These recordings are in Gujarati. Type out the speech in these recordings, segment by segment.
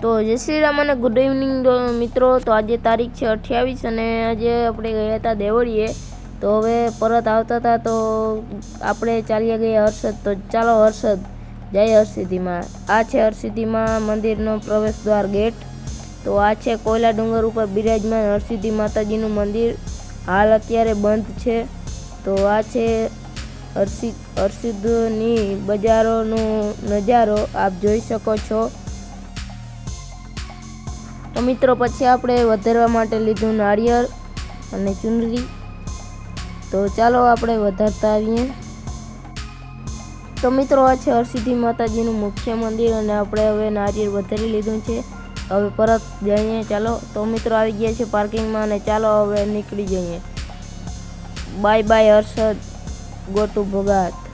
તો જય શ્રી રામ અને ગુડ ઇવનિંગ મિત્રો. તો આજે તારીખ છે અઠ્યાવીસ અને આજે આપણે ગયા હતા દેવળીએ. તો હવે પરત આવતા હતા તો આપણે ચાલ્યા ગયા હર્ષદ. તો ચાલો હર્ષદ, જય હરસિદ્ધિમાં આ છે હરસિદ્ધિમાં મંદિરનો પ્રવેશ દ્વાર ગેટ. તો આ છે કોયલા ડુંગર ઉપર બિરાજમાન હરસિદ્ધિ માતાજીનું મંદિર. હાલ અત્યારે બંધ છે. તો આ છે હર્ષિદ હરસિદ્ધની બજારોનો નજારો. આપ જોઈ શકો છો. તો મિત્રો, પછી આપણે વધારવા માટે લીધું નાળિયેર અને ચુંદડી તો ચાલો આપણે વધારતા આવીએ. તો મિત્રો, આ છે હરસિદ્ધિ માતાજીનું મુખ્ય મંદિર અને આપણે હવે નારિયેળ વધારી લીધું છે. હવે પરત જઈએ. ચાલો, તો મિત્રો, આવી ગયા છે પાર્કિંગમાં અને ચાલો હવે નીકળી જઈએ. Bye bye Harshad go to Bhogat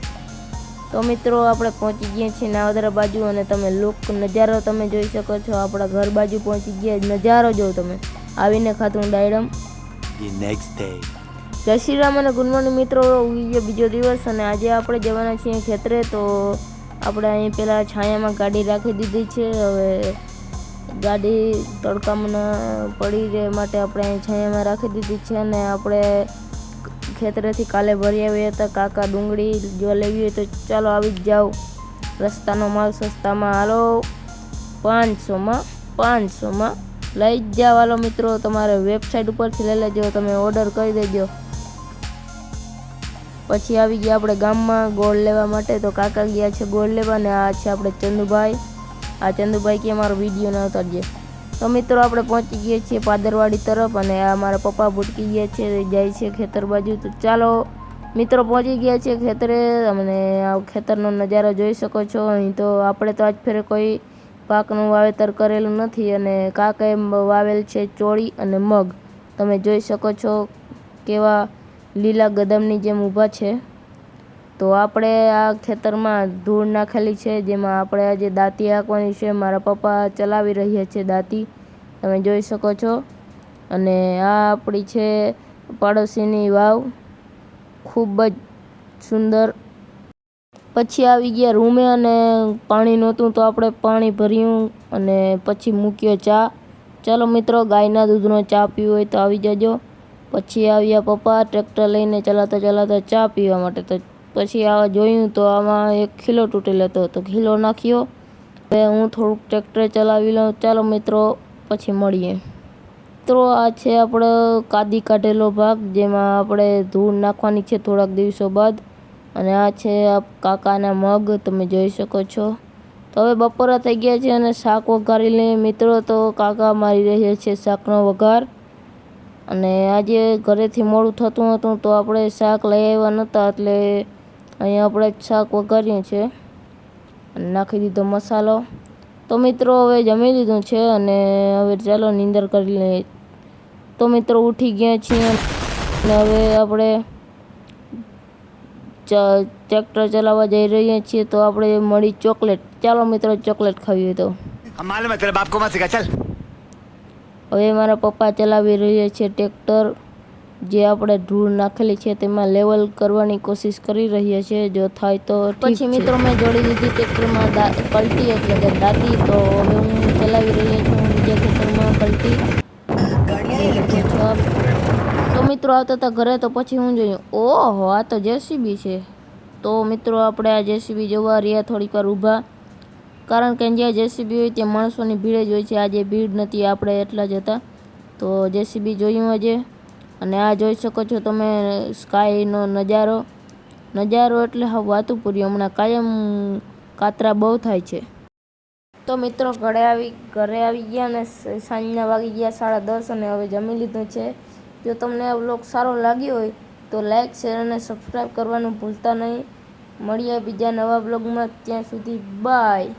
તો મિત્રો આપણે પહોંચી ગયા છીએ નાવદરા બાજુ અને તમે લુક નજારો તમે જોઈ શકો છો. આપણા ઘર બાજુ પહોંચી ગયા નજારો જો તમે. આવીને ખાતું ડાયડમ. જય શ્રી રામ અને ગુડ મોર્નિંગ મિત્રો. ઉગી ગયો બીજો દિવસ અને આજે આપણે જવાના છીએ ખેતરે. તો આપણે અહીં પહેલાં છાયામાં ગાડી રાખી દીધી છે. હવે ગાડી તડકામાં પડી રહે માટે આપણે અહીં છાયામાં રાખી દીધી છે અને આપણે ખેતરેથી કાલે ભરી આવ્યા હતા કાકા ડુંગળી જો લેવી હોય તો ચાલો આવી જ જાઓ. રસ્તાનો માલ સસ્તામાં હાલો. પાંચસોમાં પાંચસોમાં લઈ જ જાઓ હાલો મિત્રો. તમારે વેબસાઇટ ઉપરથી લઈ લેજો, તમે ઓર્ડર કરી દેજો. પછી આવી ગયા આપણે ગામમાં ગોળ લેવા માટે. તો કાકા ગયા છે ગોળ લેવા ને આ છે આપણે ચંદુભાઈ. આ ચંદુભાઈ કે મારો વીડિયો ન ઉતારજે. તો મિત્રો આપણે પહોંચી ગયા છીએ પાદરવાડી તરફ અને આ મારા પપ્પા ભૂટકી ગયા છે, જાય છે ખેતર બાજુ. તો ચાલો, મિત્રો પહોંચી ગયા છે ખેતરે. અને આ ખેતરનો નજારો જોઈ શકો છો. અહીં તો આપણે તો આજ ફેરે કોઈ પાકનું વાવેતર કરેલું નથી અને કાકે વાવેલ છે ચોળી અને મગ. તમે જોઈ શકો છો કેવા લીલા ગદમની જેમ ઊભા છે. તો આપણે આ ખેતરમાં ધૂળ નાખેલી છે, જેમાં આપણે આજે દાંતી હાંકવાની છે. મારા પપ્પા ચલાવી રહ્યા છે દાંતી. તમે જોઈ શકો છો. અને આ આપણી છે પાડોશીની વાવ. ખૂબ જ સુંદર. પછી આવી ગયા રૂમે અને પાણી નહોતું તો આપણે પાણી ભર્યું અને પછી મૂક્યો ચા. ચાલો મિત્રો, ગાયના દૂધનો ચા પીવો હોય તો આવી જજો. પછી આવ્યા પપ્પા, ટ્રેક્ટર લઈને ચલાવતા ચલાવતા ચા પીવા માટે તો પછી આ જોયું તો આમાં એક ખીલો તૂટેલો હતો. તો ખીલો નાખ્યો. હવે હું થોડુંક ટ્રેક્ટર ચલાવી લઉં. ચાલો મિત્રો, પછી મળીએ. મિત્રો, આ છે આપણો કાદી કાઢેલો ભાગ, જેમાં આપણે ધૂળ નાખવાની છે થોડાક દિવસો બાદ. અને આ છે આપ કાકાના મગ, તમે જોઈ શકો છો. તો હવે બપોરા થઈ ગયા છે અને શાક વઘારી લઈએ મિત્રો, તો કાકા મારી રહ્યા છે શાકનો વઘાર. અને આજે ઘરેથી મોડું થતું હતું, તો આપણે શાક લઈ આવ્યા નહોતા, એટલે અહીંયા આપણે શાક વઘાર્યું છે નાખી દીધો મસાલો. તો મિત્રો હવે જમી લીધું છે અને હવે ચાલો નીંદર કરી લઈએ. તો મિત્રો ઉઠી ગયા છીએ અને હવે આપણે ટ્રેક્ટર ચલાવવા જઈ રહ્યા છીએ તો આપણે મળી ચોકલેટ. ચાલો મિત્રો ચોકલેટ ખાવી તો. હવે મારા પપ્પા ચલાવી રહ્યા છે ટ્રેક્ટર. જે આપણે ધૂળ નાખેલી છે તેમાં લેવલ કરવાની કોશિશ કરી રહ્યા છે. જો થાય તો પછી મિત્રો મેં જોડી દીધી ટ્રેક્ટરમાં પલટી એટલે કે દાદી તો હવે હું ચલાવી રહ્યા છું બીજા ખેતરમાં પલટી. તો મિત્રો આવતા હતા ઘરે તો પછી હું જોયું ઓહો આ તો જેસીબી છે. તો મિત્રો આપણે આ જેસીબી જોવા રહ્યા થોડીક વાર ઊભા. કારણ કે જ્યાં જેસીબી હોય ત્યાં માણસોની ભીડ જ હોય છે. આજે ભીડ નથી આપણે એટલા જ હતા. તો જેસીબી જોયું આજે. અને આ જોઈ શકો છો તમે સ્કાયનો નજારો. નજારો એટલે હા વાતું પૂરી, હમણાં કાયમ કાતરા બહુ થાય છે. તો મિત્રો ઘરે આવી ઘરે આવી ગયા અને સાંજના વાગી ગયા સાડા દસ અને હવે જમી લીધું છે. જો તમને આ બ્લોગ સારો લાગ્યો હોય તો લાઈક, શેર અને સબસ્ક્રાઈબ કરવાનું ભૂલતા નહીં. મળીએ બીજા નવા બ્લોગમાં ત્યાં સુધી બાય.